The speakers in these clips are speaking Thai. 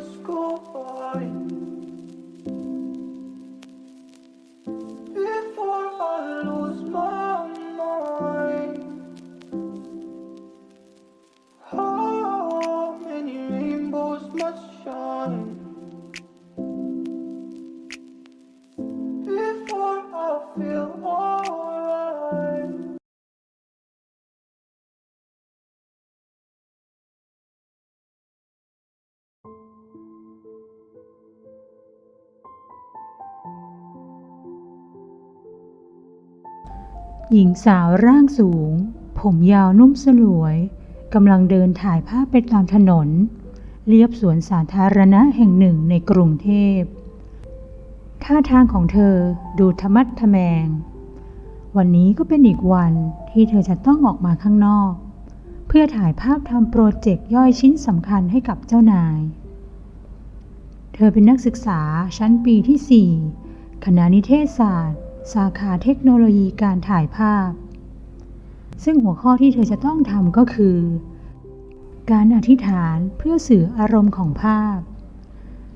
school. หญิงสาวร่างสูง ผมยาวนุ่มสลวยกำลังเดินถ่ายภาพไปตามถนน เลียบสวนสาธารณะแห่งหนึ่งในกรุงเทพ ท่าทางของเธอดูธรรมัดทะแมง วันนี้ก็เป็นอีกวันที่เธอจะต้องออกมาข้างนอก เพื่อถ่ายภาพทำโปรเจกต์ย่อยชิ้นสำคัญให้กับเจ้านาย เธอเป็นนักศึกษาชั้นปีที่ 4 คณะนิเทศศาสตร์ สาขาเทคโนโลยีการถ่ายภาพ ซึ่งหัวข้อที่เธอจะต้องทำก็คือ การอธิษฐานเพื่อสื่ออารมณ์ของภาพ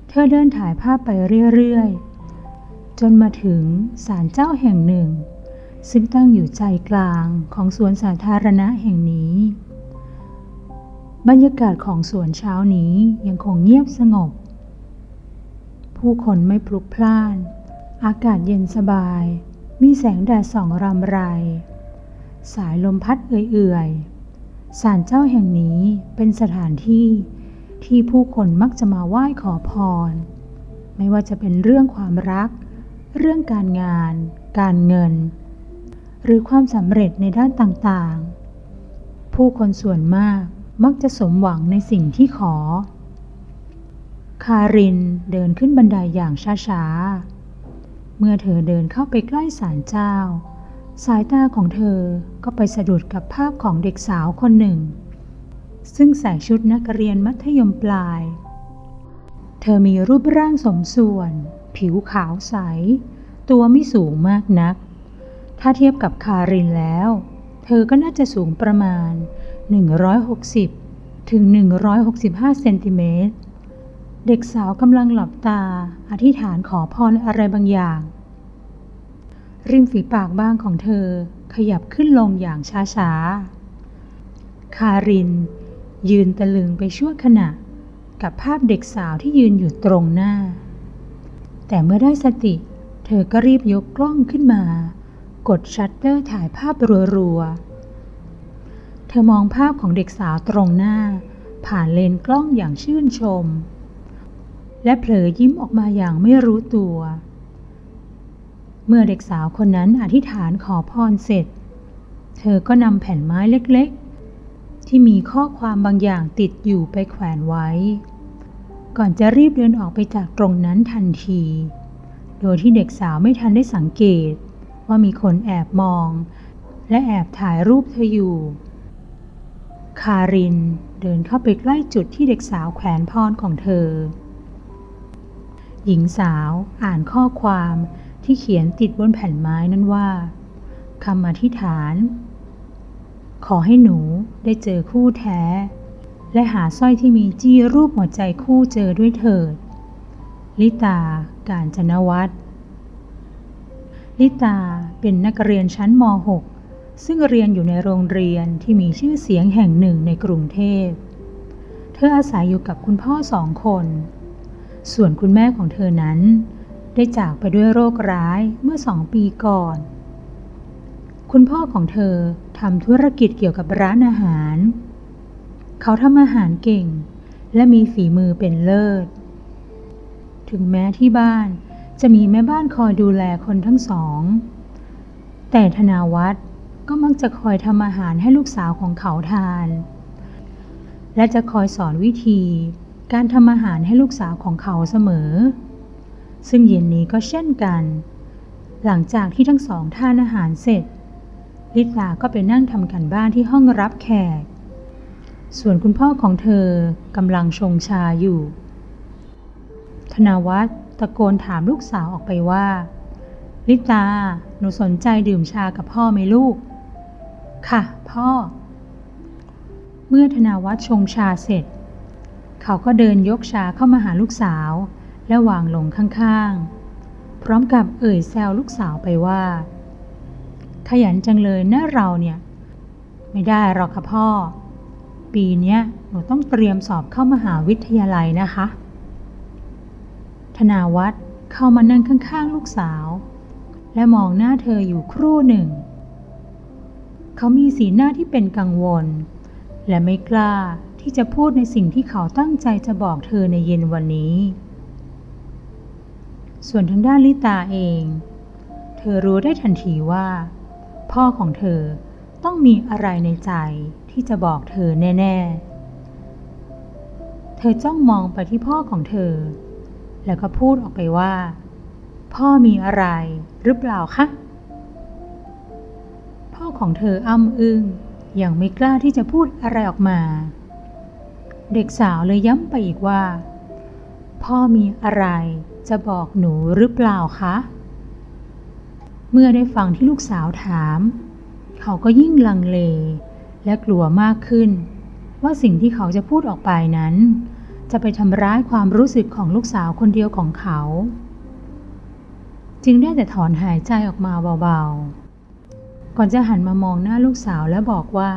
เธอเดินถ่ายภาพไปเรื่อยๆ จนมาถึงศาลเจ้าแห่งหนึ่ง ซึ่งตั้งอยู่ใจกลางของสวนสาธารณะแห่งนี้ บรรยากาศของสวนเช้านี้ยังคงเงียบสงบ ผู้คนไม่พลุกพล่าน อากาศเย็นสบาย มีแสงแดดส่องรำไร สายลมพัดเอื่อยๆศาลเจ้าแห่งนี้เป็นสถานที่ที่ผู้คนมักจะมาไหว้ขอพร ไม่ว่าจะเป็นเรื่องความรัก เรื่องการงาน การเงิน หรือความสำเร็จในด้านต่างๆ ผู้คนส่วนมากมักจะสมหวังในสิ่งที่ขอ คารินเดินขึ้นบันไดอย่างช้าๆ มื่อเธอเดินเข้าไปใกล้ศาลเจ้า สายตาของเธอก็ไปสะดุดกับภาพของเด็กสาวคนหนึ่ง ซึ่งใส่ชุดนักเรียนมัธยมปลาย เธอมีรูปร่างสมส่วน ผิวขาวใส ตัวไม่สูงมากนัก ถ้าเทียบกับคารินแล้ว เธอก็น่าจะสูงประมาณ 160 ถึง 165 เซนติเมตร เด็กสาวกำลังหลับตา อธิษฐานขอพรอะไรบางอย่าง ริมฝีปากบ้างของเธอขยับขึ้นลงอย่างช้าๆ คาริน ยืนตะลึงไปชั่วขณะ กับภาพเด็กสาวที่ยืนอยู่ตรงหน้า แต่เมื่อได้สติ เธอก็รีบยกกล้องขึ้นมา กดชัตเตอร์ถ่ายภาพรัวๆ เธอมองภาพของเด็กสาวตรงหน้า ผ่านเลนส์กล้องอย่างชื่นชม และเผลอยิ้มออกมาอย่างไม่รู้ตัว เมื่อเด็กสาวคนนั้นอธิษฐานขอพรเสร็จ เธอก็นำแผ่นไม้เล็กๆ ที่มีข้อความบางอย่างติดอยู่ไปแขวนไว้ ก่อนจะรีบเดินออกไปจากตรงนั้นทันที โดยที่เด็กสาวไม่ทันได้สังเกต ว่ามีคนแอบมอง และแอบถ่ายรูปเธออยู่ คารินเดินเข้าไปใกล้จุดที่เด็กสาวแขวนพรของเธอ หญิงสาวอ่านข้อความที่เขียนติดบนแผ่นไม้นั้นว่าคำอธิษฐาน ขอให้หนูได้เจอคู่แท้ และหาสร้อยที่มีจี้รูปหัวใจคู่เจอด้วยเถิด ลิตา การจนวัฒน์ลิตาเป็นนักเรียนชั้นม .6 ซึ่งเรียนอยู่ในโรงเรียนที่มีชื่อเสียงแห่งหนึ่งในกรุงเทพ เธออาศัยอยู่กับคุณพ่อสองคน ส่วนคุณแม่ของเธอนั้น ได้จากไปด้วยโรคร้ายเมื่อสองปีก่อน คุณพ่อของเธอทำธุรกิจเกี่ยวกับร้านอาหาร เขาทำอาหารเก่ง และมีฝีมือเป็นเลิศ ถึงแม้ที่บ้านจะมีแม่บ้านคอยดูแลคนทั้งสอง แต่ธนาวัฒน์ก็มักจะคอยทำอาหารให้ลูกสาวของเขาทาน และจะคอยสอนวิธี การทำอาหารให้ลูกสาวของเขาเสมอ ซึ่งเย็นนี้ก็เช่นกัน หลังจากที่ทั้งสองทานอาหารเสร็จ ลิตาก็ไปนั่งทำกันบ้านที่ห้องรับแขก ส่วนคุณพ่อของเธอกำลังชงชาอยู่ ธนวัฒน์ตะโกนถามลูกสาวออกไปว่า ลิตา หนูสนใจดื่มชากับพ่อไหมลูก ค่ะ พ่อ เมื่อธนวัฒน์ชงชาเสร็จ เขาก็เดินยกชาเข้ามาหาลูกสาว และวางลงข้างๆ พร้อมกับเอ่ยแซวลูกสาวไปว่า ขยันจังเลยนะเราเนี่ย ไม่ได้หรอกค่ะพ่อ ปีนี้หนูต้องเตรียมสอบเข้ามหาวิทยาลัยนะคะ ธนาวัฒน์เข้ามานั่งข้างๆ ลูกสาว และมองหน้าเธออยู่ครู่หนึ่ง เขามีสีหน้าที่เป็นกังวล และไม่กล้า ที่จะพูดในสิ่งที่เขาตั้งใจจะบอกเธอในเย็นวันนี้ ส่วนทางด้านลิตาเอง เธอรู้ได้ทันทีว่า พ่อของเธอต้องมีอะไรในใจที่จะบอกเธอแน่ ๆ เธอจ้องมองไปที่พ่อของเธอ แล้วก็พูดออกไปว่า พ่อมีอะไรหรือเปล่าคะ พ่อของเธออ้ำอึง้งยังไม่กล้าที่จะพูดอะไรออกมา เด็กสาวเลยย้ำไปอีกว่า พ่อมีอะไรจะบอกหนูหรือเปล่าคะ เมื่อได้ฟังที่ลูกสาวถาม เขาก็ยิ่งลังเล และกลัวมากขึ้น ว่าสิ่งที่เขาจะพูดออกไปนั้น จะไปทำร้ายความรู้สึกของลูกสาวคนเดียวของเขา จึงได้แต่ถอนหายใจออกมาเบาๆ ก่อนจะหันมามองหน้าลูกสาวและบอกว่า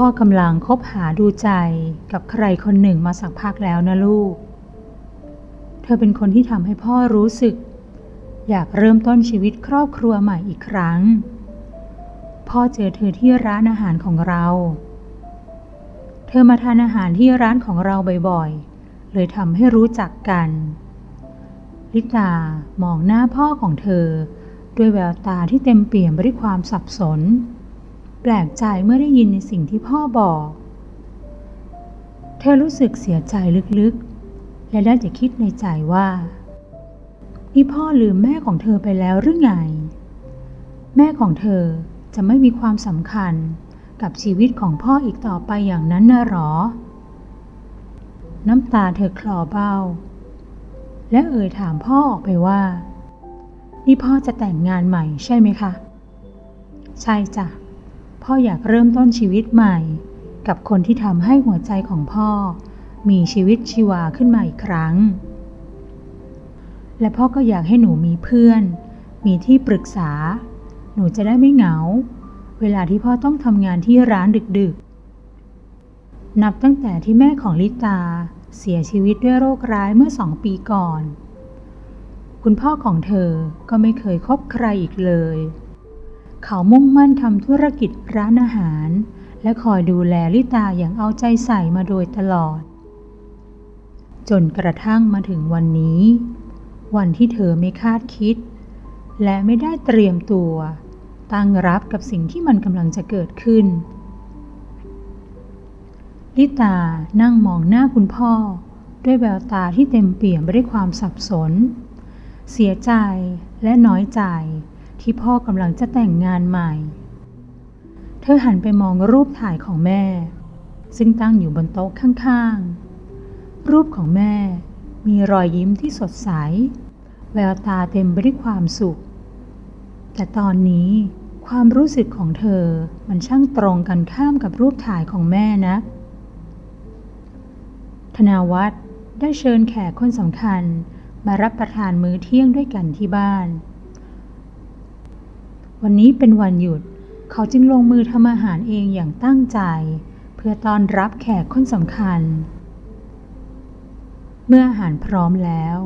พ่อกำลังคบหาดูใจกับใครคนหนึ่งมาสักพักแล้วนะลูก เธอเป็นคนที่ทำให้พ่อรู้สึก อยากเริ่มต้นชีวิตครอบครัวใหม่อีกครั้ง พ่อเจอเธอที่ร้านอาหารของเรา เธอมาทานอาหารที่ร้านของเราบ่อยๆ เลยทำให้รู้จักกัน ลิตามองหน้าพ่อของเธอ ด้วยแววตาที่เต็มเปี่ยมไปด้วยความสับสน ปลกใจเมื่อได้ยินในสิ่งที่พ่อบอก เธอรู้สึกเสียใจลึกๆ และได้จะคิดในใจว่า นี่พ่อลืมแม่ของเธอไปแล้วหรือไง แม่ของเธอจะไม่มีความสำคัญกับชีวิตของพ่ออีกต่อไปอย่างนั้นน่ะหรอ น้ำตาเธอคลอเบ้า และเอ่ยถามพ่อออกไปว่า นี่พ่อจะแต่งงานใหม่ใช่ไหมคะ ใช่จ้ะ พ่ออยากเริ่มต้นชีวิตใหม่ กับคนที่ทำให้หัวใจของพ่อ มีชีวิตชีวาขึ้นมาอีกครั้ง และพ่อก็อยากให้หนูมีเพื่อน มีที่ปรึกษา หนูจะได้ไม่เหงา เวลาที่พ่อต้องทำงานที่ร้านดึกๆ นับตั้งแต่ที่แม่ของลิตาเสียชีวิตด้วยโรคร้ายเมื่อสองปีก่อน คุณพ่อของเธอก็ไม่เคยคบใครอีกเลย เขามุ่งมั่นทำธุรกิจร้านอาหาร และคอยดูแลลิตาอย่างเอาใจใส่มาโดยตลอด จนกระทั่งมาถึงวันนี้ วันที่เธอไม่คาดคิด และไม่ได้เตรียมตัว ตั้งรับกับสิ่งที่มันกำลังจะเกิดขึ้น ลิตานั่งมองหน้าคุณพ่อ ด้วยแววตาที่เต็มเปี่ยมไปด้วยความสับสน เสียใจและน้อยใจ ที่พ่อกำลังจะแต่งงานใหม่ เธอหันไปมองรูปถ่ายของแม่ ซึ่งตั้งอยู่บนโต๊ะข้างๆ รูปของแม่มีรอยยิ้มที่สดใส แววตาเต็มไปด้วยความสุข แต่ตอนนี้ความรู้สึกของเธอมันช่างตรงกันข้ามกับรูปถ่ายของแม่นะ ธนาวัฒน์ได้เชิญแขกคนสำคัญมารับประทานมื้อเที่ยงด้วยกันที่บ้าน วันนี้เป็นวันหยุด เขาจึงลงมือทำอาหารเองอย่างตั้งใจ เพื่อต้อนรับแขกคนสำคัญ เมื่ออาหารพร้อมแล้ว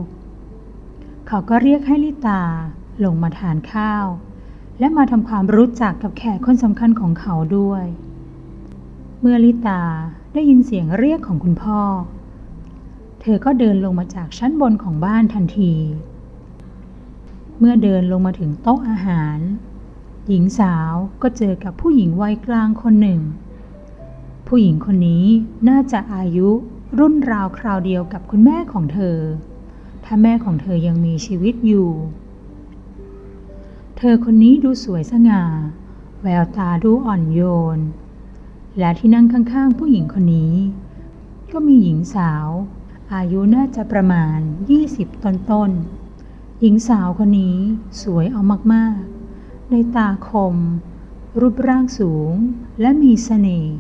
เขาก็เรียกให้ลิตาลงมาทานข้าว และมาทำความรู้จักกับแขกคนสำคัญของเขาด้วย เมื่อลิตาได้ยินเสียงเรียกของคุณพ่อ เธอก็เดินลงมาจากชั้นบนของบ้านทันที เมื่อเดินลงมาถึงโต๊ะอาหาร หญิงสาวก็เจอกับผู้หญิงวัยกลางคนหนึ่ง ผู้หญิงคนนี้น่าจะอายุรุ่นราวคราวเดียวกับคุณแม่ของเธอ ถ้าแม่ของเธอยังมีชีวิตอยู่ เธอคนนี้ดูสวยสง่า แววตาดูอ่อนโยน และที่นั่งข้างๆ ผู้หญิงคนนี้ ก็มีหญิงสาว อายุน่าจะประมาณ 20 ต้นๆ หญิงสาวคนนี้สวยเอามากๆ ในตาคม รูปร่างสูงและมีเสน่ห์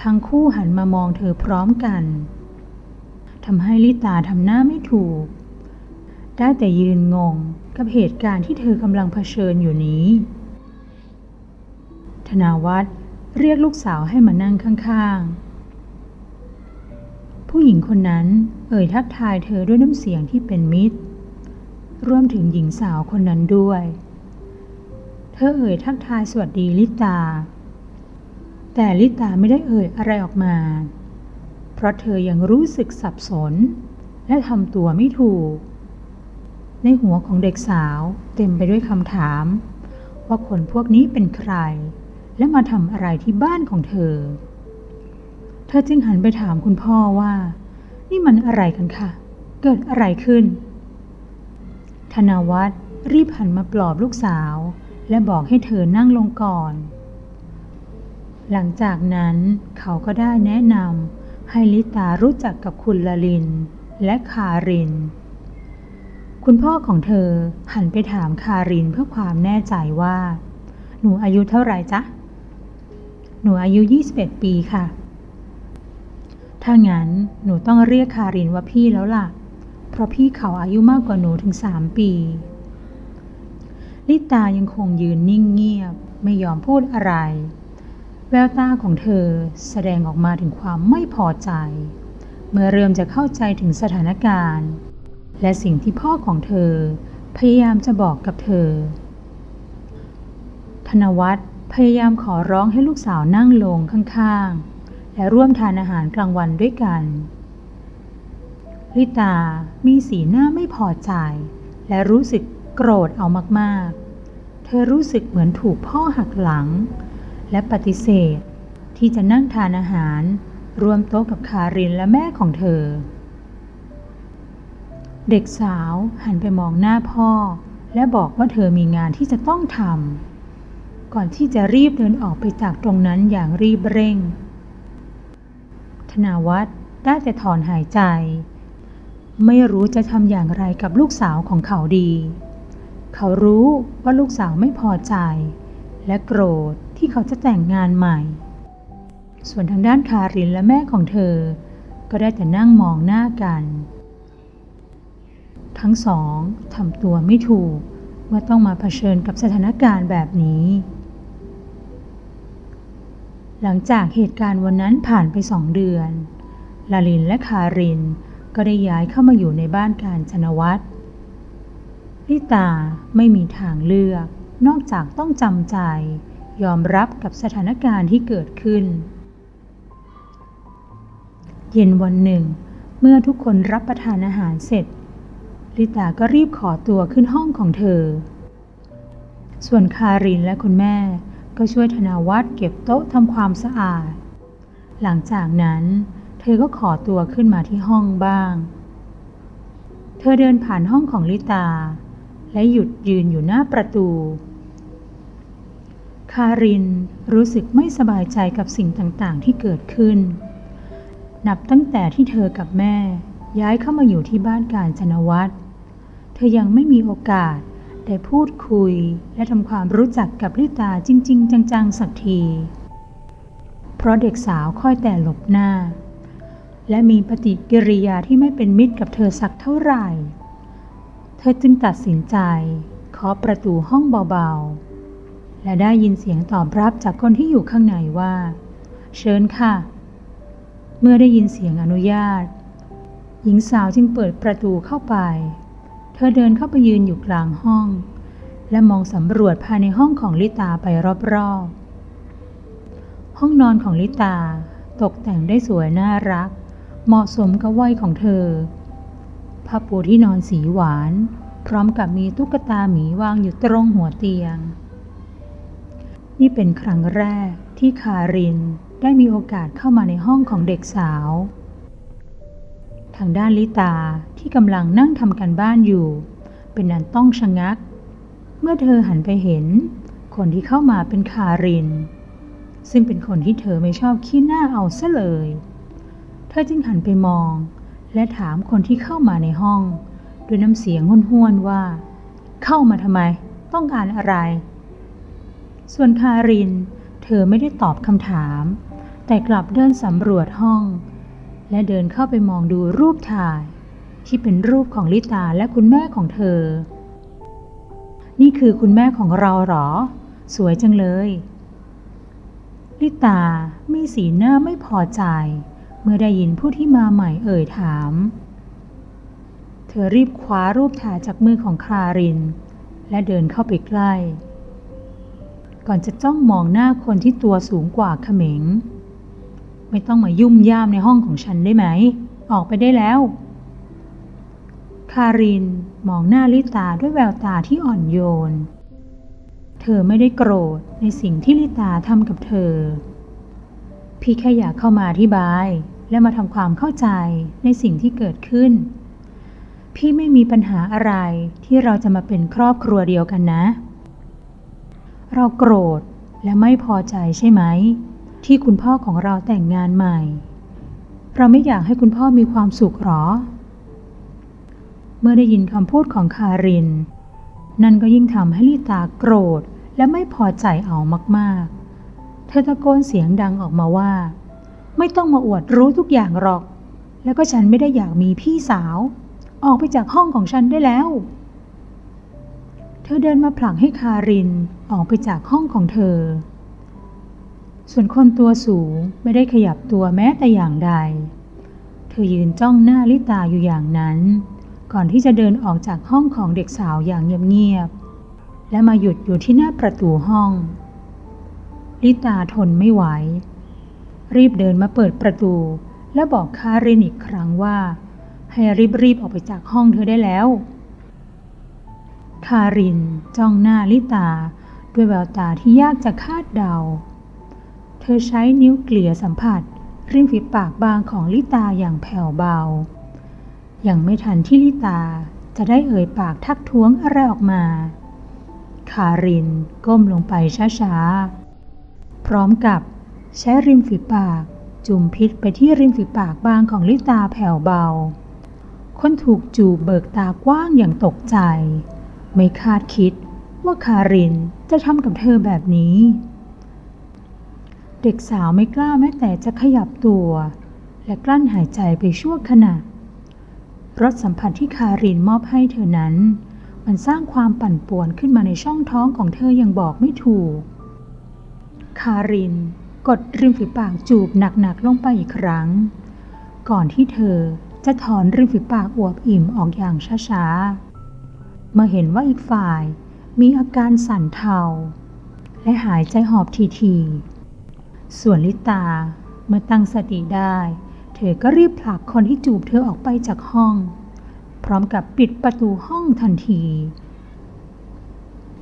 ทั้งคู่หันมามองเธอพร้อมกันทำให้ลิตาทำหน้าไม่ถูก ได้แต่ยืนงงกับเหตุการณ์ที่เธอกำลังเผชิญอยู่นี้ ธนาวัฒน์เรียกลูกสาวให้มานั่งข้างๆ ผู้หญิงคนนั้นเอ่ยทักทายเธอด้วยน้ำเสียงที่เป็นมิตร รวมถึงหญิงสาวคนนั้นด้วย เธอเอ่ยทักทายสวัสดีลิตา แต่ลิตาไม่ได้เอ่ยอะไรออกมา เพราะเธอยังรู้สึกสับสน และทำตัวไม่ถูก ในหัวของเด็กสาวเต็มไปด้วยคำถาม ว่าคนพวกนี้เป็นใคร และมาทำอะไรที่บ้านของเธอ เธอจึงหันไปถามคุณพ่อว่า นี่มันอะไรกันคะเกิดอะไรขึ้น ธนวัฒน์รีบหันมาปลอบลูกสาว และบอกให้เธอนั่งลงก่อน หลังจากนั้นเขาก็ได้แนะนำให้ลิตารู้จักกับคุณลลิน และคาริน คุณพ่อของเธอหันไปถามคารินเพื่อความแน่ใจว่า หนูอายุเท่าไหร่จ๊ะ หนูอายุ 21 ปีค่ะ ถ้างั้นหนูต้องเรียกคารินว่าพี่แล้วล่ะ เพราะพี่เขาอายุมากกว่าหนูถึงสามปี ลิตายังคงยืนนิ่งเงียบ ไม่ยอมพูดอะไร แววตาของเธอแสดงออกมาถึงความไม่พอใจ เมื่อเริ่มจะเข้าใจถึงสถานการณ์ และสิ่งที่พ่อของเธอ พยายามจะบอกกับเธอ ธนวัฒน์พยายามขอร้องให้ลูกสาวนั่งลงข้างๆ และร่วมทานอาหารกลางวันด้วยกันลิตา มีสีหน้าไม่พอใจ และรู้สึก โกรธเอามากๆ เธอรู้สึกเหมือนถูกพ่อหักหลัง และปฏิเสธที่จะนั่งทานอาหารรวมโต๊ะกับคารินและแม่ของเธอ เด็กสาวหันไปมองหน้าพ่อ และบอกว่าเธอมีงานที่จะต้องทำก่อนที่จะรีบเดินออกไปจากตรงนั้นอย่างรีบเร่ง ธนาวัฒน์ได้แต่ถอนหายใจ ไม่รู้จะทำอย่างไรกับลูกสาวของเขาดี เขารู้ว่าลูกสาวไม่พอใจ และโกรธที่เขาจะแต่งงานใหม่ ส่วนทางด้านคารินและแม่ของเธอ ก็ได้แต่นั่งมองหน้ากัน ทั้งสองทำตัวไม่ถูกว่าต้องมาเผชิญกับสถานการณ์แบบนี้ หลังจากเหตุการณ์วันนั้นผ่านไปสองเดือน ลาลินและคารินก็ได้ย้ายเข้ามาอยู่ในบ้านการชนวัตร ลิตาไม่มีทางเลือก นอกจากต้องจำใจ ยอมรับกับสถานการณ์ที่เกิดขึ้น เย็นวันหนึ่ง เมื่อทุกคนรับประทานอาหารเสร็จ ลิตาก็รีบขอตัวขึ้นห้องของเธอ ส่วนคารินและคุณแม่ก็ช่วยธนาวัฒน์เก็บโต๊ะทำความสะอาด หลังจากนั้น เธอก็ขอตัวขึ้นมาที่ห้องบ้าง เธอเดินผ่านห้องของลิตา และหยุดยืนอยู่หน้าประตู คารินรู้สึกไม่สบายใจกับสิ่งต่างๆ ที่เกิดขึ้น นับตั้งแต่ที่เธอกับแม่ย้ายเข้ามาอยู่ที่บ้านการชนวัตรเธอยังไม่มีโอกาสได้พูดคุยและทำความรู้จักกับลิตาจริง ๆ จัง ๆ สักที เพราะเด็กสาวค่อยแต่หลบหน้า และมีปฏิกิริยาที่ไม่เป็นมิตรกับเธอสักเท่าไหร่ ธอจึงตัดสินใจเคาะประตูห้องเบาๆ และได้ยินเสียงตอบรับจากคนที่อยู่ข้างในว่า เชิญค่ะ เมื่อได้ยินเสียงอนุญาต หญิงสาวจึงเปิดประตูเข้าไป เธอเดินเข้าไปยืนอยู่กลางห้อง และมองสำรวจภายในห้องของลิตาไปรอบๆ ห้องนอนของลิตาตกแต่งได้สวยน่ารัก เหมาะสมกับวัยของเธอ ผ้าปูที่นอนสีหวาน พร้อมกับมีตุ๊กตาหมีวางอยู่ตรงหัวเตียง นี่เป็นครั้งแรกที่คารินได้มีโอกาสเข้ามาในห้องของเด็กสาว ทางด้านลิตาที่กำลังนั่งทำกันบ้านอยู่ เป็นนันต้องชะงัก เมื่อเธอหันไปเห็น คนที่เข้ามาเป็นคาริน ซึ่งเป็นคนที่เธอไม่ชอบขี้หน้าเอาซะเลย เธอจึงหันไปมอง และถามคนที่เข้ามาในห้อง ด้วยน้ำเสียงห้วนๆว่า เข้ามาทำไม ต้องการอะไร ส่วนคาริน เธอไม่ได้ตอบคำถาม แต่กลับเดินสำรวจห้อง และเดินเข้าไปมองดูรูปถ่าย ที่เป็นรูปของลิตาและคุณแม่ของเธอ นี่คือคุณแม่ของเราเหรอ สวยจังเลย ลิตามีสีหน้าไม่พอใจ เมื่อได้ยินผู้ที่มาใหม่เอ่ยถาม เธอรีบคว้ารูปถ่ายจากมือของคลาริน และเดินเข้าไปใกล้ ก่อนจะจ้องมองหน้าคนที่ตัวสูงกว่าเขมง ไม่ต้องมายุ่มย่ามในห้องของฉันได้ไหม ออกไปได้แล้ว คารินมองหน้าลิตาด้วยแววตาที่อ่อนโยน เธอไม่ได้โกรธในสิ่งที่ลิตาทำกับเธอพี่แค่อยากเข้ามาอธิบาย และมาทำความเข้าใจในสิ่งที่เกิดขึ้น พี่ไม่มีปัญหาอะไรที่เราจะมาเป็นครอบครัวเดียวกันนะ เราโกรธและไม่พอใจใช่ไหม ที่คุณพ่อของเราแต่งงานใหม่ เราไม่อยากให้คุณพ่อมีความสุขหรอ เมื่อได้ยินคำพูดของคาริน นั่นก็ยิ่งทำให้ลิตาโกรธและไม่พอใจเอามากๆ เธอตะโกนเสียงดังออกมาว่า ไม่ต้องมาอวดรู้ทุกอย่างหรอก แล้วก็ฉันไม่ได้อยากมีพี่สาว ออกไปจากห้องของฉันได้แล้ว เธอเดินมาผลักให้คารินออกไปจากห้องของเธอ ส่วนคนตัวสูงไม่ได้ขยับตัวแม้แต่อย่างใด เธอยืนจ้องหน้าลิตาอยู่อย่างนั้น ก่อนที่จะเดินออกจากห้องของเด็กสาวอย่างเงียบๆ และมาหยุดอยู่ที่หน้าประตูห้อง ลิตาทนไม่ไหว รีบเดินมาเปิดประตู และบอกคารินอีกครั้งว่า ให้รีบๆออกไปจากห้องเธอได้แล้ว คารินจ้องหน้าลิตา ด้วยแววตาที่ยากจะคาดเดา เธอใช้นิ้วเกลี่ยสัมผัสริมฝีปากบางของลิตาอย่างแผ่วเบา ยังไม่ทันที่ลิตาจะได้เอ่ยปากทักท้วงอะไรออกมา คารินก้มลงไปช้าๆ พร้อมกับ ใช้ริมฝีปาก จุ่มพิษไปที่ริมฝีปากบางของลิตาแผ่วเบา คนถูกจูบเบิกตากว้างอย่างตกใจ ไม่คาดคิดว่าคารินจะทำกับเธอแบบนี้ เด็กสาวไม่กล้าแม้แต่จะขยับตัว และกลั้นหายใจไปชั่วขณะรสสัมผัสที่คารินมอบให้เธอนั้น มันสร้างความปั่นป่วนขึ้นมาในช่องท้องของเธออย่างบอกไม่ถูก คาริน กดริมฝีปากจูบหนักๆลงไปอีกครั้ง ก่อนที่เธอจะถอนริมฝีปากอวบอิ่มออกอย่างช้าๆ เมื่อเห็นว่าอีกฝ่ายมีอาการสั่นเทา และหายใจหอบทีๆ ส่วนลิตาเมื่อตั้งสติได้ เธอก็รีบผลักคนที่จูบเธอออกไปจากห้อง พร้อมกับปิดประตูห้องทันที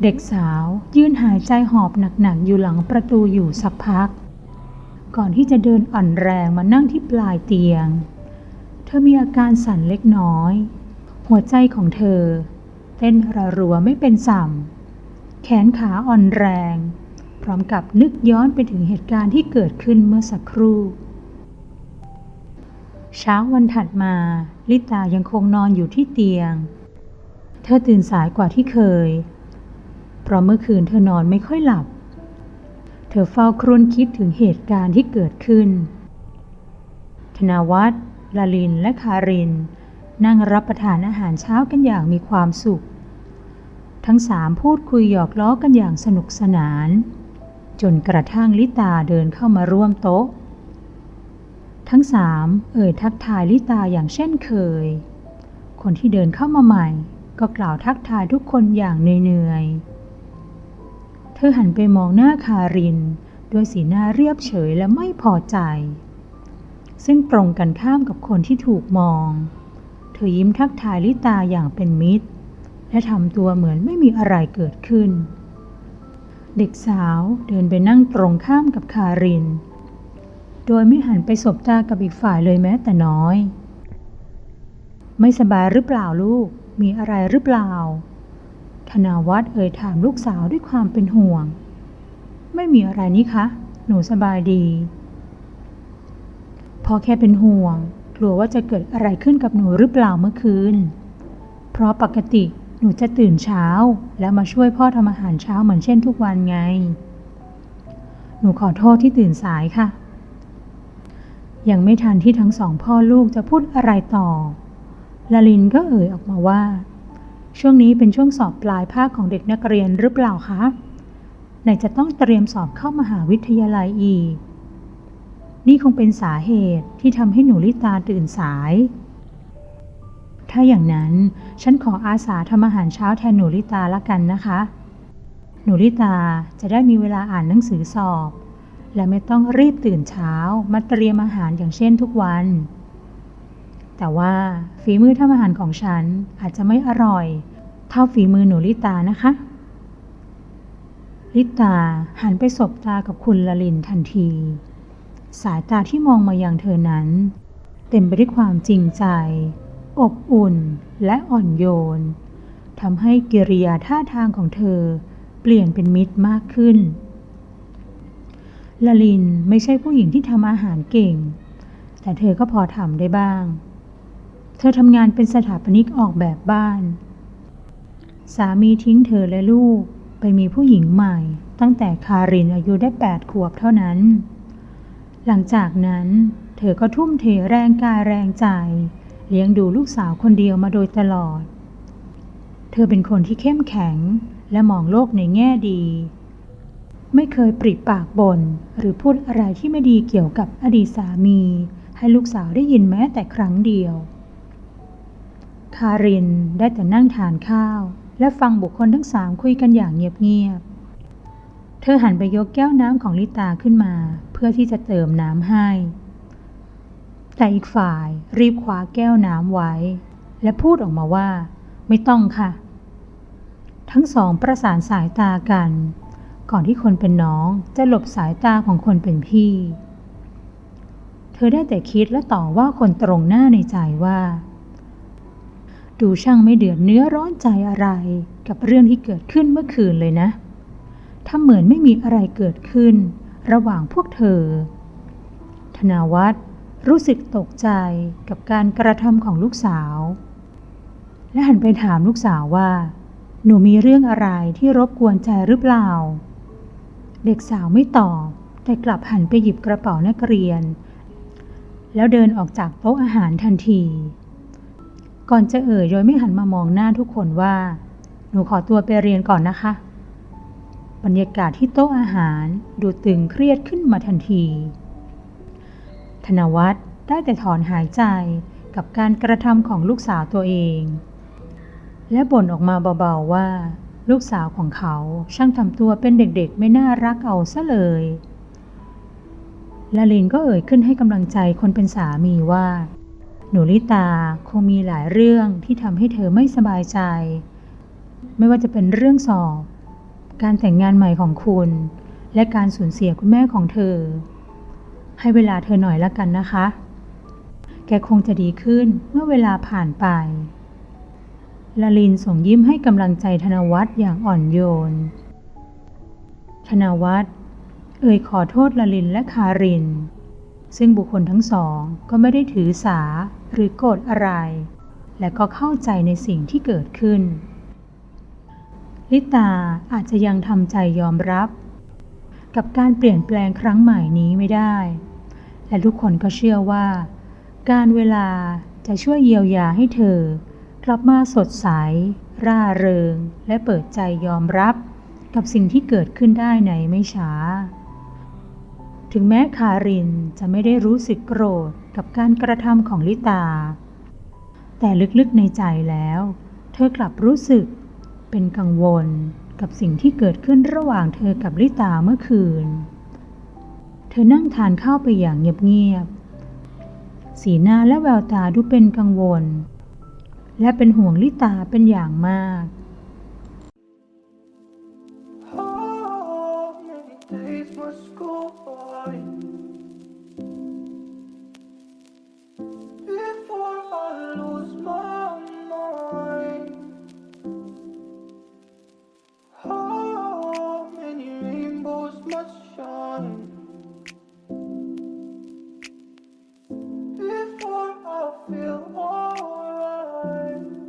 เด็กสาวยืนหายใจหอบหนักๆอยู่หลังประตูอยู่สักพัก ก่อนที่จะเดินอ่อนแรงมานั่งที่ปลายเตียง เธอมีอาการสั่นเล็กน้อย หัวใจของเธอ เต้นระรัวไม่เป็นสัมแขนขาอ่อนแรง พร้อมกับนึกย้อนไปถึงเหตุการณ์ที่เกิดขึ้นเมื่อสักครู่ เช้าวันถัดมา ลิตายังคงนอนอยู่ที่เตียง เธอตื่นสายกว่าที่เคย เพราะเมื่อคืนเธอนอนไม่ค่อยหลับ เธอเฝ้าครวญคิดถึงเหตุการณ์ที่เกิดขึ้น ธนาวัฒน์ลาลิน และคาริน นั่งรับประทานอาหารเช้ากันอย่างมีความสุข ทั้งสามพูดคุยหยอกล้อกันอย่างสนุกสนาน จนกระทั่งลิตาเดินเข้ามาร่วมโต๊ะ ทั้งสามเอ่ยทักทายลิตาอย่างเช่นเคย คนที่เดินเข้ามาใหม่ ก็กล่าวทักทายทุกคนอย่างเหนื่อยๆ ธอหันไปมองหน้าคาริน ด้วยสีหน้าเรียบเฉยและไม่พอใจ ซึ่งตรงกันข้ามกับคนที่ถูกมอง เธอยิ้มทักทายลิตาอย่างเป็นมิตร และทำตัวเหมือนไม่มีอะไรเกิดขึ้น เด็กสาวเดินไปนั่งตรงข้ามกับคาริน โดยไม่หันไปสบตากับอีกฝ่ายเลยแม้แต่น้อย ไม่สบายหรือเปล่าลูก มีอะไรหรือเปล่า ธนาวัฒน์เอ่ยถามลูกสาวด้วยความเป็นห่วง ไม่มีอะไรนี่คะ หนูสบายดี พอแค่เป็นห่วง กลัวว่าจะเกิดอะไรขึ้นกับหนูหรือเปล่าเมื่อคืน เพราะปกติหนูจะตื่นเช้า แล้วมาช่วยพ่อทำอาหารเช้าเหมือนเช่นทุกวันไง หนูขอโทษที่ตื่นสายค่ะ ยังไม่ทันที่ทั้งสองพ่อลูกจะพูดอะไรต่อลาลินก็เอ่ยออกมาว่า ช่วงนี้เป็นช่วงสอบปลายภาคของเด็กนักเรียนหรือเปล่าคะไหนจะต้องเตรียมสอบเข้ามหาวิทยาลัยอีก นี่คงเป็นสาเหตุที่ทำให้หนูลิตาตื่นสาย ถ้าอย่างนั้นฉันขออาสาทำอาหารเช้าแทนหนูลิตาละกันนะคะ หนูลิตาจะได้มีเวลาอ่านหนังสือสอบ และไม่ต้องรีบตื่นเช้ามาเตรียมอาหารอย่างเช่นทุกวัน แต่ว่าฝีมือทำอาหารของฉันอาจจะไม่อร่อย เท่าฝีมือหนูลิตานะคะ ลิตาหันไปสบตากับคุณลลินทันที สายตาที่มองมาอยังเธอนั้น เต็มไปด้วยความจริงใจ อบอุ่นและอ่อนโยนทำให้กิริยาท่าทางของเธอเปลี่ยนเป็นมิตรมากขึ้นลลินไม่ใช่ผู้หญิงที่ทำอาหารเก่ง แต่เธอก็พอทำได้บ้าง เธอทำงานเป็นสถาปนิกออกแบบบ้าน สามีทิ้งเธอและลูกไปมีผู้หญิงใหม่ ตั้งแต่คารินอายุได้แปดขวบเท่านั้น หลังจากนั้น เธอก็ทุ่มเทแรงกายแรงใจ เลี้ยงดูลูกสาวคนเดียวมาโดยตลอด เธอเป็นคนที่เข้มแข็งและมองโลกในแง่ดี ไม่เคยปริปากบ่นหรือพูดอะไรที่ไม่ดีเกี่ยวกับอดีตสามี ให้ลูกสาวได้ยินแม้แต่ครั้งเดียว คารินได้แต่นั่งทานข้าว และฟังบุคคลทั้งสามคุยกันอย่างเงียบๆ เธอหันไปยกแก้วน้ำของลิตาขึ้นมา เพื่อที่จะเติมน้ำให้ แต่อีกฝ่ายรีบคว้าแก้วน้ำไว้ และพูดออกมาว่า ไม่ต้องค่ะ ทั้งสองประสานสายตากัน ก่อนที่คนเป็นน้องจะหลบสายตาของคนเป็นพี่ เธอได้แต่คิดและต่อว่าคนตรงหน้าในใจว่า ดูช่างไม่เดือดเนื้อร้อนใจอะไรกับเรื่องที่เกิดขึ้นเมื่อคืนเลยนะถ้าเหมือนไม่มีอะไรเกิดขึ้น ระหว่างพวกเธอ ธนาวัฒน์รู้สึกตกใจกับการกระทำของลูกสาว และหันไปถามลูกสาวว่า หนูมีเรื่องอะไรที่รบกวนใจหรือเปล่า เด็กสาวไม่ตอบ แต่กลับหันไปหยิบกระเป๋านักเรียน แล้วเดินออกจากโต๊ะอาหารทันที ก่อนจะเอ่ยโดยไม่หันมามองหน้าทุกคนว่า หนูขอตัวไปเรียนก่อนนะคะ บรรยากาศที่โต๊ะอาหารดูตึงเครียดขึ้นมาทันที ธนวัฒน์ได้แต่ถอนหายใจกับการกระทำของลูกสาวตัวเอง และบ่นออกมาเบาๆว่า ลูกสาวของเขาช่างทำตัวเป็นเด็กๆ ไม่น่ารักเอาซะเลยลาลินก็เอ่ยขึ้นให้กำลังใจคนเป็นสามีว่า หนูลิตาคงมีหลายเรื่องที่ทำให้เธอไม่สบายใจ ไม่ว่าจะเป็นเรื่องสอบ การแต่งงานใหม่ของคุณ และการสูญเสียคุณแม่ของเธอ ให้เวลาเธอหน่อยละกันนะคะ แกคงจะดีขึ้นเมื่อเวลาผ่านไปลาลินส่งยิ้มให้กำลังใจธนวัฒน์อย่างอ่อนโยน ธนวัฒน์เอ่ยขอโทษลาลินและคาริน ซึ่งบุคคลทั้งสองก็ไม่ได้ถือสา หรือโกรธอะไร และก็เข้าใจในสิ่งที่เกิดขึ้น ลิตาอาจจะยังทำใจยอมรับ กับการเปลี่ยนแปลงครั้งใหม่นี้ไม่ได้ และทุกคนก็เชื่อว่า การเวลาจะช่วยเยียวยาให้เธอกลับมาสดใส ร่าเริง และเปิดใจยอมรับ กับสิ่งที่เกิดขึ้นได้ในไม่ช้า ถึงแม้คารินจะไม่ได้รู้สึกโกรธกับการกระทำของลิตา แต่ลึกๆในใจแล้ว เธอกลับรู้สึกเป็นกังวลกับสิ่งที่เกิดขึ้นระหว่างเธอกับลิตาเมื่อคืน เธอนั่งทานข้าวไปอย่างเงียบๆ สีหน้าและแววตาดูเป็นกังวล และเป็นห่วงลิตาเป็นอย่างมาก